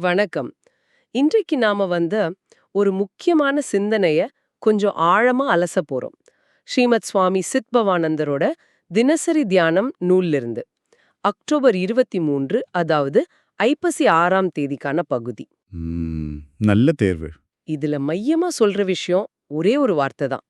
வணக்கம். இன்றைக்கு நாம வந்து ஒரு முக்கியமான சிந்தனைய கொஞ்சம் ஆழமா அலச போறோம். ஸ்ரீமத் சுவாமி சித்பவானந்தரோட தினசரி தியானம் நூல்லிருந்து. அக்டோபர் இருபத்தி மூன்று அதாவது ஐப்பசி ஆறாம் தேதிக்கான பகுதி. நல்ல தேர்வு. இதுல மையமா சொல்ற விஷயம் ஒரே ஒரு வார்த்தை தான்.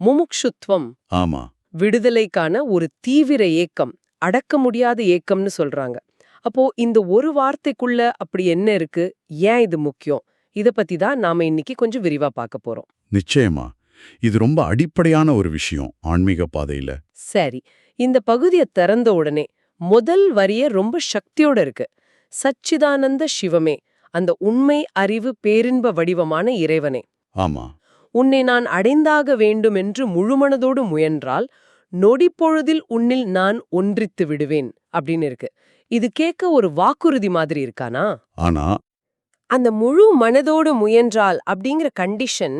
முமுக்ஷுத்வம். ஆமா. விடுதலைக்கான ஒரு தீவிர ஏக்கம் அடக்க முடியாத ஏக்கம்னு சொல்றாங்க. அப்போ இந்த ஒரு வார்த்தைக்குள்ள அப்படி என்ன இருக்கு? ஏன் இது முக்கியம்? இத பத்தி தான் நாம இன்னைக்கு கொஞ்சம் விரிவா பார்க்க போறோம். நிச்சயமா. இது ரொம்ப அடிப்படையான ஒரு விஷயம் ஆன்மீக பாதையில. சரி. இந்த பகுதியை திறந்த உடனே முதல் வரிய ரொம்ப சக்தியோட இருக்கு. சச்சிதானந்த சிவமே அந்த உண்மை அறிவு பேரின்ப வடிவமான இறைவனே. ஆமா. உன்னை நான் அடைந்தாக வேண்டுமென்று முழுமனதோடு முயன்றால் நொடிப்பொழுதில் உன்னில் நான் ஒன்றித்து விடுவேன் அப்படின்னு இருக்கு. இது கேட்க ஒரு வாக்குறுதி மாதிரி இருக்கானா? ஆனா அந்த முழு மனதோடு முயன்றால் அப்படிங்கிற கண்டிஷன்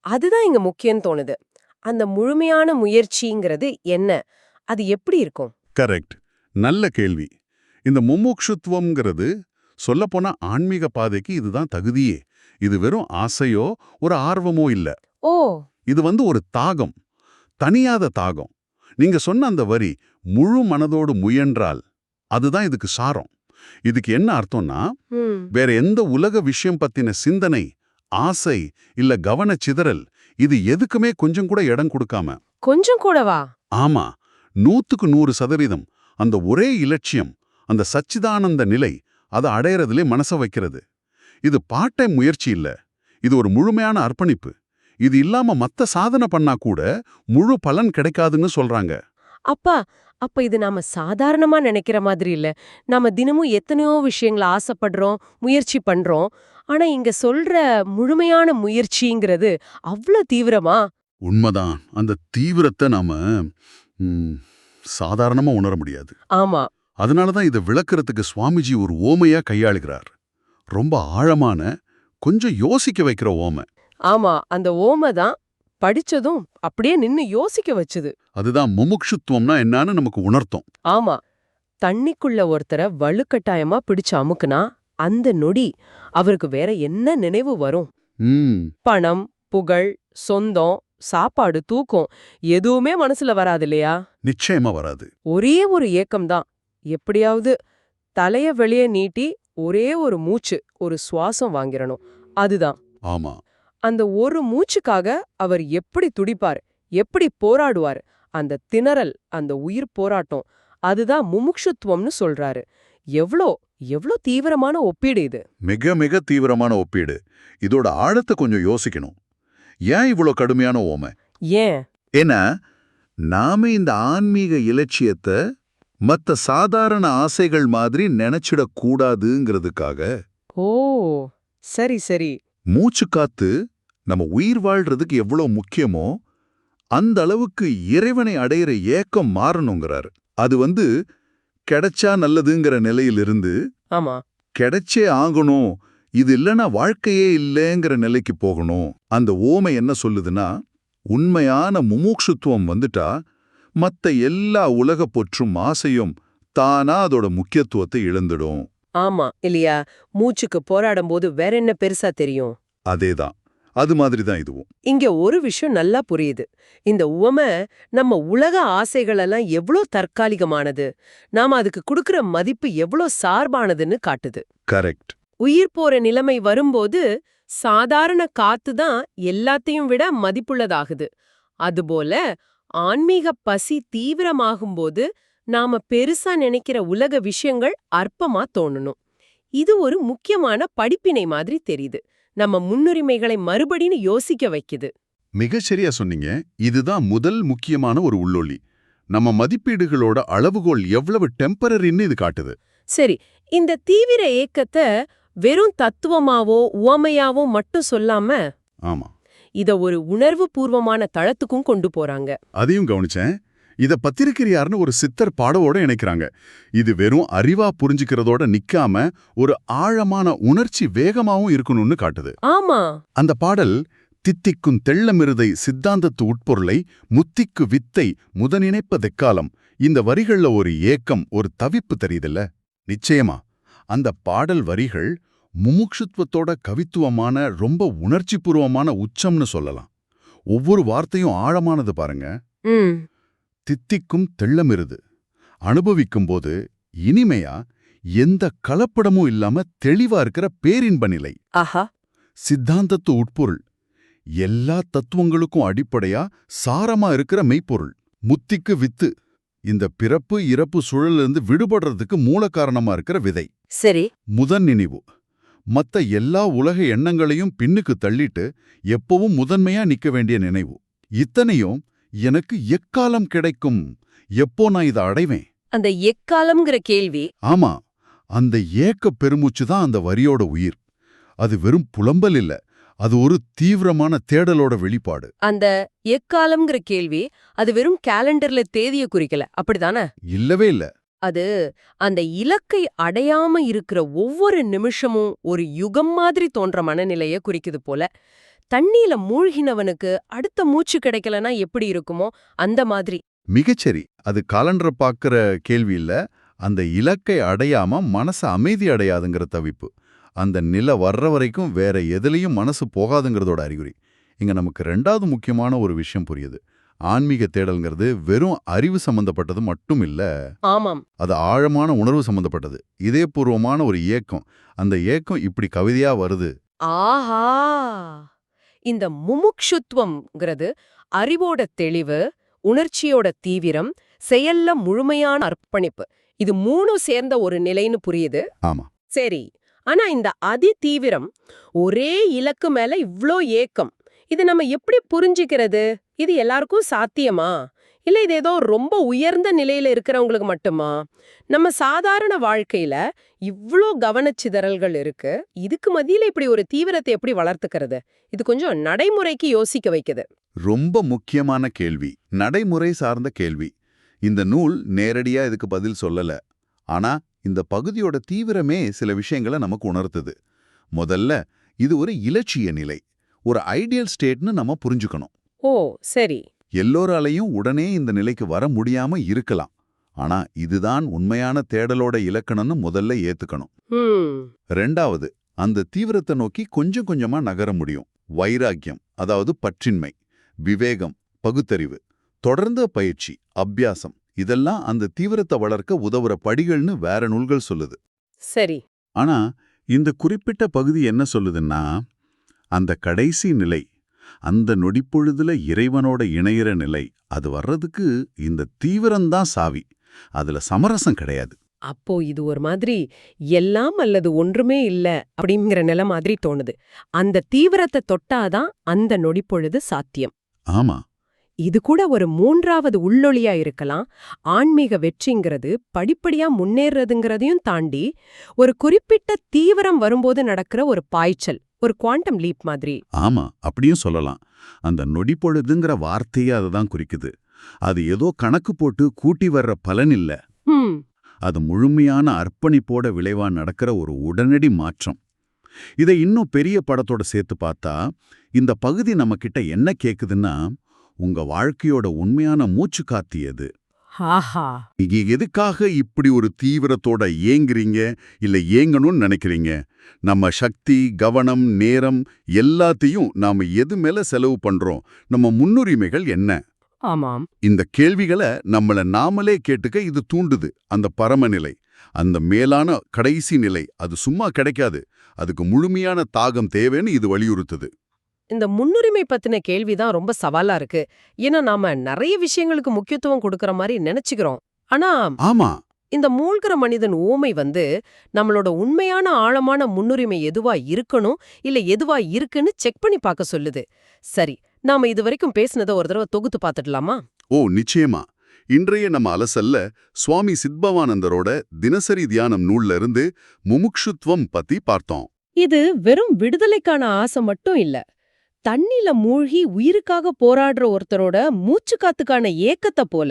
அதுதான் இங்க முக்கியம் தோணுது. அந்த முழுமையான முயற்சிங்கிறது என்ன? அது எப்படி இருக்கும்? கரெக்ட் நல்ல கேள்வி. இந்த முமுக்ஷுத்துவம்ங்கிறது சொல்லப்போனா ஆன்மீக பாதைக்கு இதுதான் தகுதியே. இது வெறும் ஆசையோ ஒரு ஆர்வமோ இல்ல. ஓ. இது வந்து ஒரு தாகம். தனியாத தாகம். நீங்க சொன்ன அந்த வரி முழு மனதோடு முயன்றால் அதுதான் இதுக்கு சாரம். இதுக்கு என்ன அர்த்தம்னா வேற எந்த உலக விஷயம் பத்தின சிந்தனை ஆசை இல்ல கவனச்சிதறல் இது எதுக்குமே கொஞ்சம் கூட இடம் கொடுக்காம. கொஞ்சம் கூடவா? ஆமா. நூத்துக்கு நூறு சதவீதம். அந்த ஒரே இலட்சியம் அந்த சச்சிதானந்த நிலை அதை அடையறதுலே மனச வைக்கிறது. இது பாட்டை முயற்சி இல்ல. இது ஒரு முழுமையான அர்ப்பணிப்பு. இது இல்லாம மத்த சாதனை பண்ணா கூட முழு பலன் கிடைக்காதுன்னு சொல்றாங்க. அப்பா அப்ப இது நாம சாதாரணமா நினைக்கிற மாதிரி இல்ல. நாம தினமும் எத்தனையோ விஷயங்களை ஆசைப்படுறோம் முயற்சி பண்றோம். ஆனா இங்க சொல்ற முழுமையான முயற்சிங்கிறது அவ்ளோ தீவிரமா? உண்மைதான். அந்த தீவிரத்தை நாம சாதாரணமா உணர முடியாது. ஆமா. அதனால தான் இதை விளக்குறதுக்கு சுவாமிஜி ஒரு ஓமையா கையாளுகிறார். ரொம்ப ஆழமான கொஞ்சம் யோசிக்க வைக்கிற ஓமை. ஆமா. அந்த ஓமை தான் படிச்சதும் அப்படியே நின்னு யோசிக்க வச்சுது. அதுதான் முமுக்ஷுத்துவம்னா என்னன்னு நமக்கு உணர்த்தும். ஆமா. தண்ணிக்குள்ள ஒருத்தரை வலுக்கட்டாயமா பிடிச்சு அமுக்குனா அந்த நொடி அவருக்கு வேற என்ன நினைவு வரும்? பணம் புகழ் சொந்தம் சாப்பாடு தூக்கம் எதுவுமே மனசுல வராது இல்லையா நிச்சயமா வராது. ஒரே ஒரு ஏக்கம்தான் எப்படியாவது தலைய வெளியே நீட்டி ஒரே ஒரு மூச்சு ஒரு சுவாசம் வாங்கிரணும். அதுதான். ஆமா. அந்த ஒரு மூச்சுக்காக அவர் எப்படி துடிப்பார் எப்படி போராடுவார் அந்த திணறல் அந்த உயிர் போராட்டம் அதுதான் முமுக்ஷுத்துவம்னு சொல்றாரு. எவ்ளோ எவ்ளோ தீவிரமான ஒப்பீடு இது. மிக மிக தீவிரமான ஒப்பீடு. இதோட ஆழத்தை கொஞ்சம் யோசிக்கணும். ஏன் இவ்வளோ கடுமையான ஓமை? ஏன்? ஏன்னா நாம இந்த ஆன்மீக இலட்சியத்தை மத்த சாதாரண ஆசைகள் மாதிரி நினைச்சிடக் கூடாதுங்கிறதுக்காக ஓ சரி சரி. மூச்சு காத்து நம்ம உயிர் வாழ்றதுக்கு எவ்வளோ முக்கியமோ அந்த அளவுக்கு இறைவனை அடையிற ஏக்கம் மாறணுங்கிறார். அது வந்து கிடைச்சா நல்லதுங்கிற நிலையிலிருந்து ஆமா. கிடைச்சே ஆகணும் இது இல்லைன்னா வாழ்க்கையே இல்லைங்கிற நிலைக்கு போகணும். அந்த ஓமை என்ன சொல்லுதுன்னா உண்மையான முமுட்சுத்துவம் வந்துட்டா மத்த எல்லா உலக பொற்றும் ஆசையும் தானா அதோட முக்கியத்துவத்தை இழந்துடும். ஆமா. இல்லையா? மூச்சுக்கு போராடும் போது வேற என்ன பெருசா தெரியும்? அதேதான். அது மாதிரி தான் இதுவும். இங்க ஒரு விஷயம் நல்லா புரியுது. இந்த உவமை நம்ம உலக ஆசைகளெல்லாம் எவ்ளோ தற்காலிகமானது நாம அதுக்கு கொடுக்கிற மதிப்பு எவ்ளோ சார்பானதுன்னு காட்டுது. கரெக்ட். உயிர் போற நிலைமை வரும்போது சாதாரண காத்து தான் எல்லாத்தையும் விட மதிப்புள்ளதாகுது. அதுபோல ஆன்மீக பசி தீவிரமாகும்போது நாம பெருசா நினைக்கிற உலக விஷயங்கள் அற்பமா தோணணும். இது ஒரு முக்கியமான படிப்பினை மாதிரி தெரியுது. நம்ம முன்னுரிமைகளை மறுபடின்னு யோசிக்க வைக்குது. மிகச் சரியா சொன்னீங்க. இதுதான் முதல் முக்கியமான ஒரு உள்ளொளி. நம்ம மதிப்பீடுகளோட அளவுகோல் எவ்வளவு டெம்பரரின்னு இது காட்டுது. சரி இந்த தீவிர ஏக்கத்தை வெறும் தத்துவமாவோ உவமையாவோ மட்டும் சொல்லாம ஆமா. இத ஒரு உணர்வு பூர்வமான தளத்துக்கும் கொண்டு போறாங்க. அதையும் கவனிச்சேன். இத பத்திரிக்கையார்னு ஒரு சித்தர் பாடவோட இணைக்கிறாங்க. இது வெறும் அறிவா புரிஞ்சுக்கிறதோட நிக்காம ஒரு ஆழமான உணர்ச்சி வேகமாவும் இருக்கணும்னு காட்டுது. ஆமா. அந்த பாடல் தித்திக்கும் தெள்ளமிருதை சித்தாந்தத்து உட்பொருளை முத்திக்கு வித்தை முதனினைப்பதெக்காலம் இந்த வரிகள்ல ஒரு ஏக்கம் ஒரு தவிப்பு தெரியுதுல்ல? நிச்சயமா. அந்த பாடல் வரிகள் முமுட்சுத்துவத்தோட கவித்துவமான ரொம்ப உணர்ச்சிபூர்வமான உச்சம்னு சொல்லலாம். ஒவ்வொரு வார்த்தையும் ஆழமானது பாருங்க. தித்திக்கும் தெள்ளமிருது. அனுபவிக்கும்போது இனிமையா எந்த கலப்படமும் இல்லாம தெளிவா இருக்கிற பேரின்ப நிலை. ஆஹா. சித்தாந்தத்து உட்பொருள். எல்லா தத்துவங்களுக்கும் அடிப்படையா சாரமா இருக்கிற மெய்ப்பொருள். முத்திக்கு வித்து இந்த பிறப்பு இறப்பு சுழலிருந்து விடுபடுறதுக்கு மூல காரணமா இருக்கிற விதை. சரி. முதன் நினைவு. மத்த எல்லா உலக எண்ணங்களையும் பின்னுக்கு தள்ளிட்டு எப்பவும் முதன்மையா நிக்க வேண்டிய நினைவு. இத்தனையும் எனக்கு எக்காலம் கிடைக்கும்? எப்போ நான் இதை அடைவேன்? அந்த எக்காலம்ங்கிற கேள்வி ஆமா அந்த ஏக்க பெருமூச்சு தான் அந்த வரியோட உயிர். அது வெறும் புலம்பல் இல்ல அது ஒரு தீவிரமான தேடலோட வெளிப்பாடு. அந்த எக்காலம்ங்கிற கேள்வி அது வெறும் கேலண்டர்ல தேதிய குறிக்கல அப்படிதானே இல்லவே இல்ல. அது அந்த இலக்கை அடையாம இருக்கிற ஒவ்வொரு நிமிஷமும் ஒரு யுகம் மாதிரி தோன்ற மனநிலைய குறிக்குது போல. தண்ணீல மூழ்கினவனுக்கு அடுத்த மூச்சு கிடைக்கலனா எப்படி இருக்குமோ அந்த மாதிரி. மிகச்சரி. அது காலண்டரை பார்க்கிற கேள்வி இல்ல. அந்த இலக்கை அடையாம மனசு அமைதி அடையாதுங்கிற தவிப்பு. அந்த நில வர்ற வரைக்கும் வேற எதுலயும் மனசு போகாதுங்கிறதோட அறிகுறி. இங்க நமக்கு ரெண்டாவது முக்கியமான ஒரு விஷயம் புரியுது. ஆன்மீக தேடல்ங்கிறது வெறும் அறிவு சம்பந்தப்பட்டது மட்டும் இல்ல. ஆமாம். அது ஆழமான உணர்வு சம்பந்தப்பட்டது. இதயபூர்வமான ஒரு ஏக்கம் அந்த ஏக்கம் இப்படி கவிதையா வருது. ஆஹா! இந்த முமுக்ஷுத்வம்ங்கிறது அறிவோட தெளிவு உணர்ச்சியோட தீவிரம் செயல்ல முழுமையான அர்ப்பணிப்பு. இது மூணும் சேர்ந்த ஒரு நிலைன்னு புரியுது? ஆமா. சரி. ஆனா இந்த அதி தீவிரம் ஒரே இலக்கு மேல இவ்ளோ ஏக்கம். இது நம்ம எப்படி புரிஞ்சுக்கிறது? இது எல்லாருக்கும் சாத்தியமா? இல்ல இது ஏதோ ரொம்ப உயர்ந்த நிலையில இருக்கிறவங்களுக்கு மட்டுமா? நம்ம சாதாரண வாழ்க்கையில இவ்ளோ கவனச்சிதறல்கள் இருக்கு. இதுக்கு மத்தியில இப்படி ஒரு தீவிரத்தை எப்படி வளர்த்துக்கிறது? இது கொஞ்சம் நடைமுறைக்கு யோசிக்க வைக்குது. ரொம்ப முக்கியமான கேள்வி. நடைமுறை சார்ந்த கேள்வி. இந்த நூல் நேரடியா இதுக்கு பதில் சொல்லல. ஆனா இந்த பகுதியோட தீவிரமே சில விஷயங்களை நமக்கு உணர்த்துது. முதல்ல இது ஒரு இலட்சிய நிலை. ஒரு ஐடியல் ஸ்டேட்னு நம்ம புரிஞ்சுக்கணும். ஓ சரி. எல்லோராலையும் உடனே இந்த நிலைக்கு வர முடியாம இருக்கலாம். ஆனா இதுதான் உண்மையான தேடலோட இலக்கணம்னு முதல்ல ஏத்துக்கணும். ரெண்டாவது அந்த தீவிரத்தை நோக்கி கொஞ்சம் கொஞ்சமா நகர முடியும். வைராக்கியம் அதாவது பற்றின்மை விவேகம் பகுத்தறிவு தொடர்ந்த பயிற்சி அபியாசம் இதெல்லாம் அந்த தீவிரத்தை வளர்க்க உதவுற படிகள்னு வேற நூல்கள் சொல்லுது. சரி. ஆனா இந்த குறிப்பிட்ட பகுதி என்ன சொல்லுதுன்னா அந்த கடைசி நிலை அந்த நொடிப்பொழுதுல இறைவனோட இணையிற நிலை. அது வர்றதுக்கு இந்த தீவிரம்தான் சாவி. அதுல சமரசம் கிடையாது. அப்போ இது ஒரு மாதிரி எல்லாம் அல்லது ஒன்றுமே இல்ல அப்படிங்கிற நிலை மாதிரி தோணுது. அந்த தீவிரத்தை தொட்டாதான் அந்த நொடிப்பொழுது சாத்தியம். ஆமா. இது கூட ஒரு மூன்றாவது உள்ளொளியா இருக்கலாம். ஆன்மீக வெற்றிங்கிறது படிப்படியா முன்னேறதுங்கிறதையும் தாண்டி ஒரு குறிப்பிட்ட தீவிரம் வரும்போது நடக்கிற ஒரு பாய்ச்சல் ஒரு குவாண்டம் லீப் மாதிரி. ஆமா அப்படியும் சொல்லலாம். அந்த நொடிப்பொழுதுங்கிற வார்த்தையே அதுதான் குறிக்குது. அது ஏதோ கணக்கு போட்டு கூட்டி வர்ற பலன் இல்ல. அது முழுமையான அர்ப்பணிப்போட விளைவா நடக்கிற ஒரு உடனடி மாற்றம். இதை இன்னும் பெரிய படத்தோட சேர்த்து பார்த்தா இந்த பகுதி நம்ம கிட்ட என்ன கேக்குதுன்னா உங்க வாழ்க்கையோட உண்மையான மூச்சு காத்தியது. நீங்க எதுக்காக இப்படி ஒரு தீவிரத்தோட ஏங்குறீங்க? இல்ல ஏங்கணும்னு நினைக்கிறீங்க? நம்ம சக்தி கவனம் நேரம் எல்லாத்தையும் நாம எது மேல செலவு பண்றோம்? நம்ம முன்னுரிமைகள் என்ன? ஆமாம். இந்த கேள்விகளை நம்மள நாமளே கேட்டுக்க இது தூண்டுது அந்த பரமநிலை. அந்த மேலான கடைசி நிலை அது சும்மா கிடைக்காது. அதுக்கு முழுமையான தாகம் தேவைன்னு இது வலியுறுத்துது. இந்த முன்னுரிமை பத்தின கேள்விதான் ரொம்ப சவாலா இருக்கு. ஏன்னா நாம நிறைய விஷயங்களுக்கு முக்கியத்துவம் கொடுக்கற மாதிரி நினைச்சுக்கிறோம். ஆனா ஆமா. இந்த மூழ்கிற மனிதன் ஊமை வந்து நம்மளோட உண்மையான ஆழமான முன்னுரிமை எதுவா இருக்கணும் இல்ல எதுவா இருக்குன்னு செக் பண்ணி பார்க்க சொல்லுது. சரி நாம இது வரைக்கும் பேசினதை ஒரு தடவை தொகுத்து பார்த்துடலாமா? ஓ நிச்சயமா. இன்றைய நம்ம அலசல்ல சுவாமி சித்பவானந்தரோட தினசரி தியானம் நூல்ல இருந்து முமுக்ஷுத்வம் பத்தி பார்த்தோம். இது வெறும் விடுதலைக்கான ஆசை மட்டும் இல்ல. தண்ணில மூழ்கி உயிருக்காக போராடுற ஒருத்தரோட மூச்சு காத்துக்கான ஏக்கத்தை போல.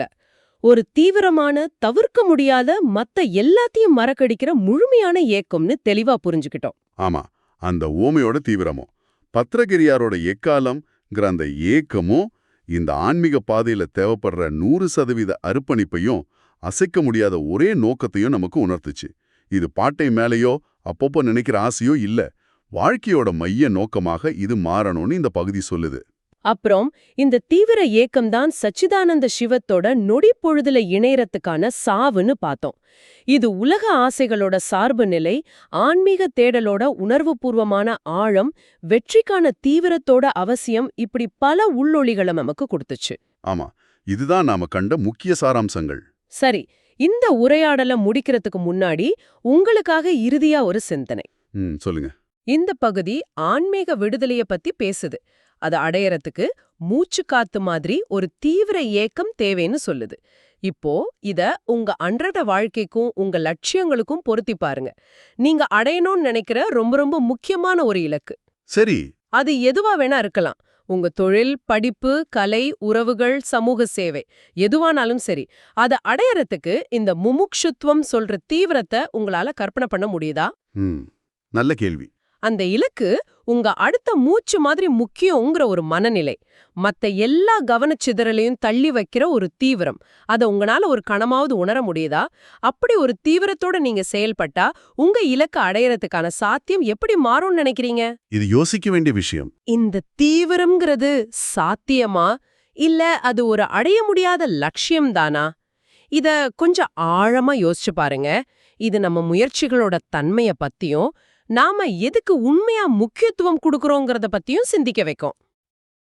ஒரு தீவிரமான தவிர்க்க முடியாத மத்த எல்லாத்தையும் மறக்கடிக்கிற முழுமையான ஏக்கம்னு தெளிவா புரிஞ்சுக்கிட்டோம். ஆமா அந்த ஓமையோட தீவிரமும் பத்திரகிரியாரோட எக்காலம்ங்கிற அந்த ஏக்கமும் இந்த ஆன்மீக பாதையில தேவைப்படுற நூறு சதவீத அர்ப்பணிப்பையும் அசைக்க முடியாத ஒரே நோக்கத்தையும் நமக்கு உணர்த்துச்சு. இது பாட்டை மேலேயோ அப்பப்போ நினைக்கிற ஆசையோ இல்ல. வாழ்க்கையோட மைய நோக்கமாக இது மாறணும்னு இந்த பகுதி சொல்லுது. அப்புறம் இந்த தீவிர ஏக்கம்தான் சச்சிதானந்த சிவத்தோட நொடி பொழுதுல இணையறதுக்கான சாவுன்னு பார்த்தோம். இது உலக ஆசைகளோட சார்பு நிலை ஆன்மீக தேடலோட உணர்வுபூர்வமான ஆழம் வெற்றிக்கான தீவிரத்தோட அவசியம் இப்படி பல உள்ளொளிகளை நமக்கு கொடுத்துச்சு. ஆமா இதுதான் நாம கண்ட முக்கிய சாராம்சங்கள். சரி இந்த உரையாடலை முடிக்கிறதுக்கு முன்னாடி உங்களுக்காக இறுதியா ஒரு சிந்தனை. சொல்லுங்க. இந்த பகுதி ஆன்மீக விடுதலைய பத்தி பேசுது. அது அடையறதுக்கு மூச்சு காத்து மாதிரி ஒரு தீவிர ஏக்கம் தேவைன்னு சொல்லுது. இப்போ இத உங்க அன்றாட வாழ்க்கைக்கும் உங்க லட்சியங்களுக்கும் பொருத்தி பாருங்க. நீங்க அடையணும்னு நினைக்கிற ரொம்ப ரொம்ப முக்கியமான ஒரு இலக்கு. சரி. அது எதுவா வேணா இருக்கலாம். உங்க தொழில் படிப்பு கலை உறவுகள் சமூக சேவை எதுவானாலும் சரி அதை அடையறதுக்கு இந்த முமுக்ஷுத்வம் சொல்ற தீவிரத்தை உங்களால கற்பனை பண்ண முடியுதா? நல்ல கேள்வி. அந்த இலக்கு உங்க அடுத்த மூச்சு மாதிரி முக்கியங்கிற ஒரு மனநிலை. மத்த எல்லா கவனச்சிதறலையும் தள்ளி வைக்கிற ஒரு தீவிரம். அத உங்களால ஒரு கணமாவது உணர முடியுதா? அப்படி ஒரு தீவிரத்தோட நீங்க செயல்பட்டா உங்க இலக்கு அடையறதுக்கான சாத்தியம் எப்படி மாறும்னு நினைக்கிறீங்க? இது யோசிக்க வேண்டிய விஷயம். இந்த தீவிரம்ங்கிறது சாத்தியமா? இல்ல அது ஒரு அடைய முடியாத லட்சியம் தானா? இத கொஞ்சம் ஆழமா யோசிச்சு பாருங்க. இது நம்ம முயற்சிகளோட தன்மைய பத்தியும் நாம எதுக்கு உண்மையா முக்கியத்துவம் கொடுக்கறோங்கிறத பத்தியும் சிந்திக்க வைக்கும்.